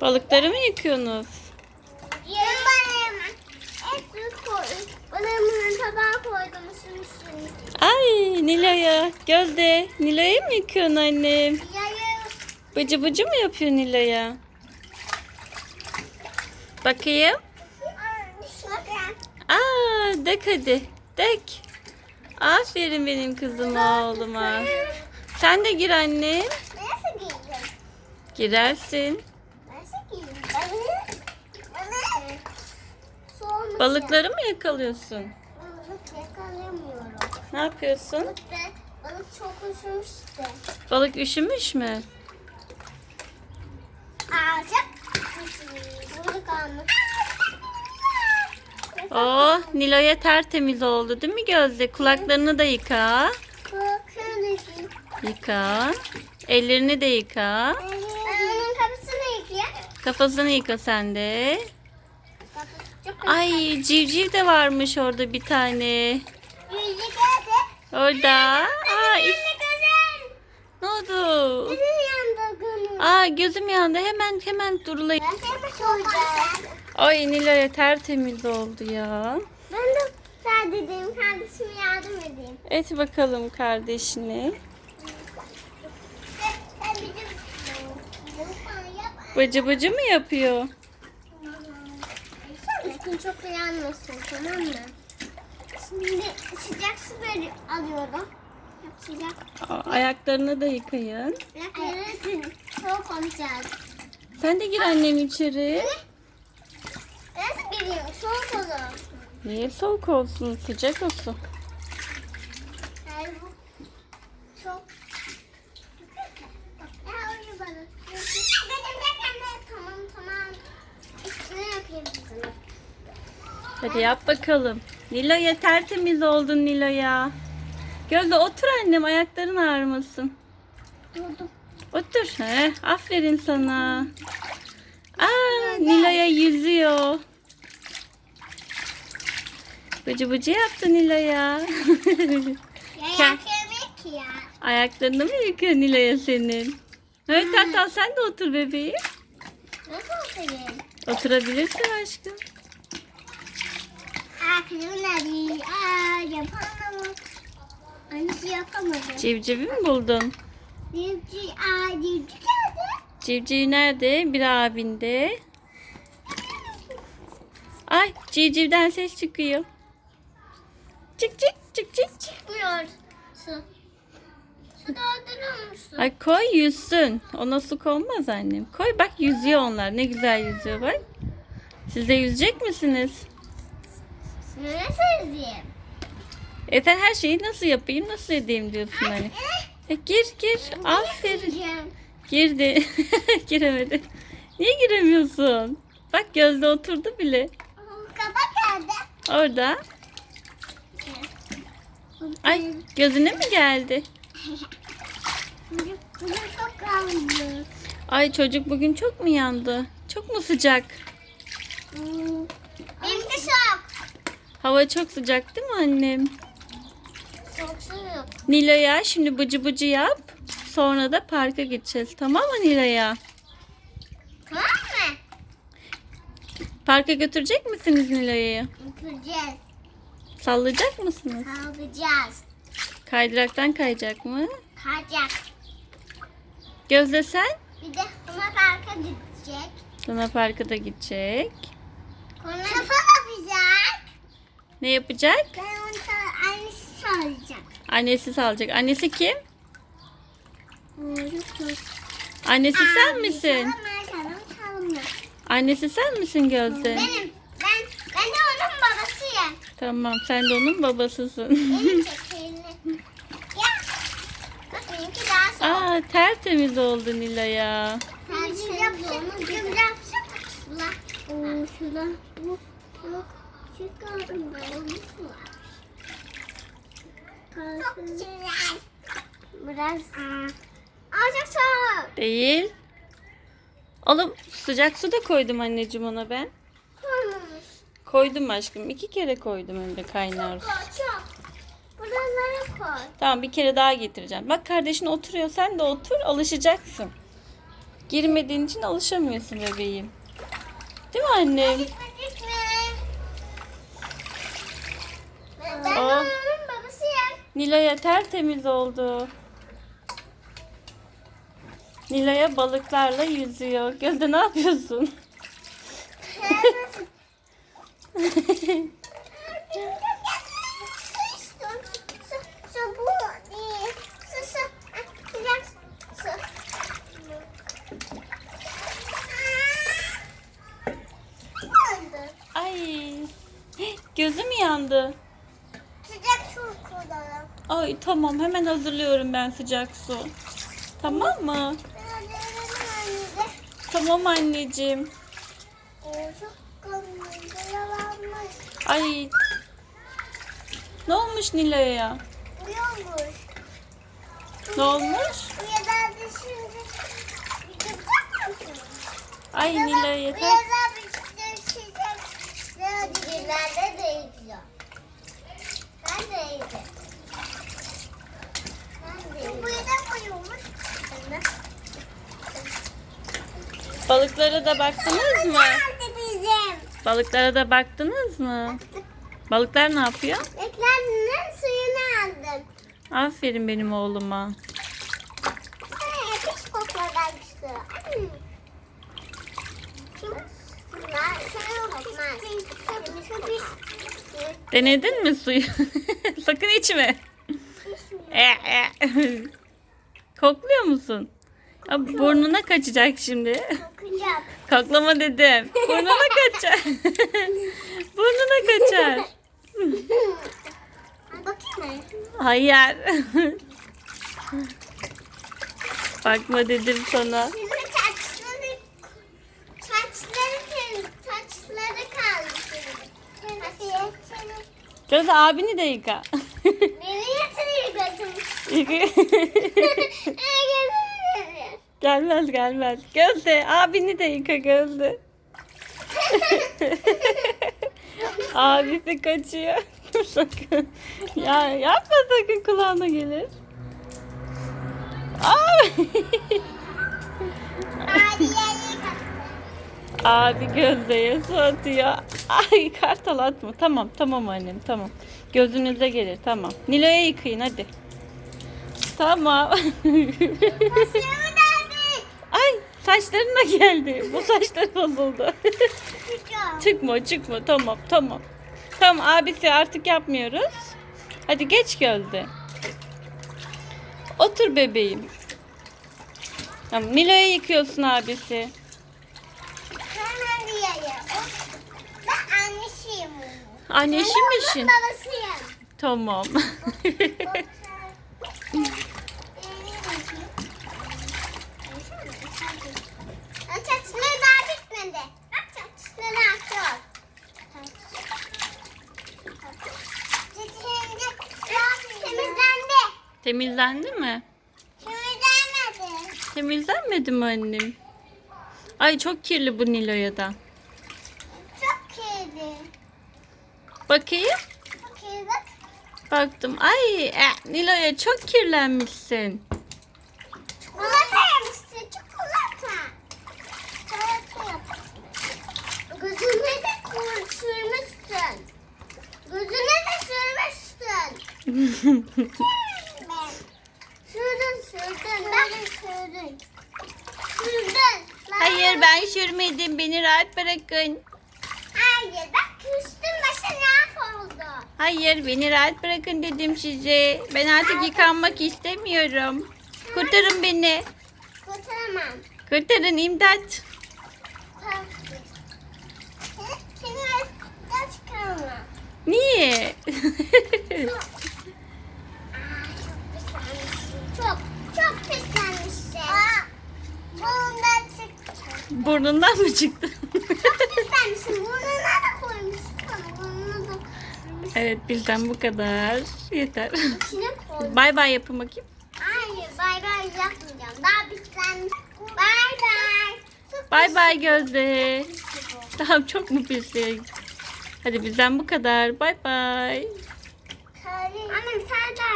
Balıkları mı yıkıyorsunuz? Yarın balığımı et koy. Balığımın tabağa koydum ısın. Ay Nilay'a. Gözde. Nilay'ı mı yıkıyorsun annem? Yarın Bıcı bıcı mı yapıyor Nilay'a? Bakayım. Aa, dök hadi. Dök. Aferin benim kızıma oğluma. Sen de gir anne. Nasıl giyeceğim? Girersin. Balıkları mı yakalıyorsun? ya. Balık yakalayamıyorum. Ne yapıyorsun? Balık, balık çok üşümüştü. Balık üşümüş mü? Ağacak. Balık almış. Oh, Nilo'ya tertemiz oldu değil mi Gözde? Kulaklarını da yıka. Bakın. Yıka. Ellerini de yıka. Ben onun kafasını yıkayayım. Kafasını yıka sen de. Ay civciv de varmış orada bir tane. Orada. Aa, ne oldu? Aa gözüm yandı. Hemen hemen durulayım. Ay Nilo'ya tertemiz oldu ya. Ben de sen dedim kardeşime yardım edeyim. Et bakalım kardeşini. De yap. Bıcı bıcı mı yapıyor? Üstün çok yanmasın tamam mı? Şimdi sıcak su böyle alıyorum. Sıcak. Aa, ayaklarını da yıkayın. Ayakları soğuk olacak. Sen de gir annem içeri. Nasıl biliyorum? Soğuk olur. Niye soğuk olsun? Sıcak olsun. Yani bu çok... Ya öyle bana. Benim yakanda tamam tamam. Üstüne yapayım sana. Hadi yap bakalım. Nilo'ya tertemiz oldun Nilo'ya. Gözde otur annem ayakların ağrımasın. Durdum. Otur. He, aferin sana. Aa, Nilo'ya yüzüyor. Bıcı bıcı yaptı Nilo'ya. Ki ya. Ayaklarını mı yıkıyor Nilo'ya senin? Evet Kartal sen de otur bebeğim. Nasıl oturayım? Oturabilirsin aşkım. Annesi yapamadı. Civcivi mi buldun? Civciv, aa civciv geldi. Civciv nerede? Bir abinde. Ay civcivden ses çıkıyor. Çık çık çık çık. Çıkmıyor su. Su doldurur musun? Ay koy yüzsün. Ona su konmaz annem. Koy bak yüzüyor onlar. Ne güzel yüzüyor bak. Siz de yüzecek misiniz? Nasıl izleyeyim? E sen her şeyi nasıl yapayım, nasıl edeyim diyorsun hani. E gir gir. Aferin. Girdi. Giremedi. Niye giremiyorsun? Bak gözde oturdu bile. Kabak geldi. Orada. Ay gözüne mi geldi? Bugün, bugün çok kaldı. Ay çocuk bugün çok mu yandı? Çok mu sıcak? Soğuk. Hava çok sıcak değil mi annem? Soğuk su yok. Nilo'ya şimdi bıcı bıcı yap. Sonra da parka gideceğiz. Tamam mı Nilo'ya? Tamam mı? Parka götürecek misiniz Nilo'yu? Götüreceğiz. Sallayacak mısınız? Kalacağız. Kaydıraktan kayacak mı? Kayacak. Gözde sen? Bir de buna parka gidecek. Luna Park'a da gidecek. Yapacak. Ne yapacak? Ben onu sal- annesi salacak. Annesi salacak. Annesi kim? Annesi sen misin? Annesi sen misin Gözde? Benim. Ben, ben de onun babasıyım. Tamam sen de onun babasısın. Benim çekilini. Ya. Bak benimki daha soğuk. Aa tertemiz oldu Nilo'ya. Sen şey yapsın. Bugün yapsın. Şuna. Oo, şuna. Bu güzel. Biraz. Aa, çok soğuk. Değil. Oğlum sıcak su da koydum anneciğim ona ben. Olmamış. Koydum aşkım. iki kere koydum hem de kaynar su. Çok çok. Buralara koy. Tamam bir kere daha getireceğim. Bak kardeşin oturuyor sen de otur alışacaksın. Girmediğin için alışamıyorsun bebeğim. Değil mi annem? Ben, Oh. onun babasıyım. Nilo'ya tertemiz oldu. Nilo'ya balıklarla yüzüyor. Gözde ne yapıyorsun? Su istiyorum. Su, su bu değil. Su, su. Ah, Sıcak su. Ah. Oldu. Ay. Gözüm yandı. Sıcak su kullanalım. Ay tamam hemen hazırlıyorum ben sıcak su. Tamam mı? Tamam anneciğim. Ay. Ne olmuş Nilo'ya? Uyuyormuş. Ne olmuş? Ay Nilo'ya yeter. Uyadan bir düşecek. Ne Dilerde de. Ben de yıkıyorum. Ben de yıkıyorum. Bu yüzden uyumuş. Balıklara da baktınız mı? Balıklara da baktınız mı? Balıklar ne yapıyor? Eklerinin suyunu aldım. Aferin benim oğluma. Pis. Denedin mi suyu? Sakın içme. Kokluyor musun? Ya burnuna kaçacak şimdi. Kokacak. Koklama dedim. Burnuna kaçar. burnuna kaçar. Bakayım mı? Hayır. Bakma dedim sana. Şimdi saçları, saçları, saçları kaldı abini de yıka. Gelmez gelmez. Gözde abini de yıka Gözde. Abisi kaçıyor. Dur sakın. Ya yapma sakın kulağına gelir. Yeni Abi Gözde'ye su atıyor. Ay kartal atma. Tamam tamam annem tamam. Gözünüze gelir tamam. Nilo'ya yıkayın hadi. Tamam. Ay saçların da geldi. Bu saçlar bozuldu. Çıkma çıkma tamam tamam. Tamam abisi artık yapmıyoruz. Hadi geç Gözde. Otur bebeğim. Tamam, Nilo'ya yıkıyorsun abisi. Hemen diyelim. Ben annesiyim. Annesi Ben misin? babasıyım. Tamam. Daha bitmedi. Şimdi temizlendi. Temizlendi mi? Temizlenmedi. Temizlenmedi mi annem? Ay çok kirli bu Nilo'ya da. Çok kirli. Bakayım. Çok kirli bak. Baktım. Ay e, Nilo'ya çok kirlenmişsin. Çikolata yemişsin. Çikolata. Çikolata yap. Gözüne de kur- sürmüşsün. Gözüne de sürmüşsün. Ben. Sürdün sürdün. Ben sürdün. Sürdün. Hayır ben sürmedim. Beni rahat bırakın. Hayır bak küstüm başa ne oldu? Hayır beni rahat bırakın dedim size. Ben artık yıkanmak istemiyorum. Kurtarın beni. Kurtaramam. Kurtarın imdat. Niye? Çok, çok pislenmişsin. Aa, bundan çıktı. Burnundan mı çıktı? Çok pislenmişsin. Burnuna da koymuşsun. Burnuna da evet bizden bu kadar. Yeter. içine koy. Bay bay yapın bakayım. Hayır, bay bay yapmayacağım. Daha pislenmiş. Bay bay. Bay bay Gözde. Tamam çok mu pislik? Hadi bizden bu kadar. Bay bay. Annem sen de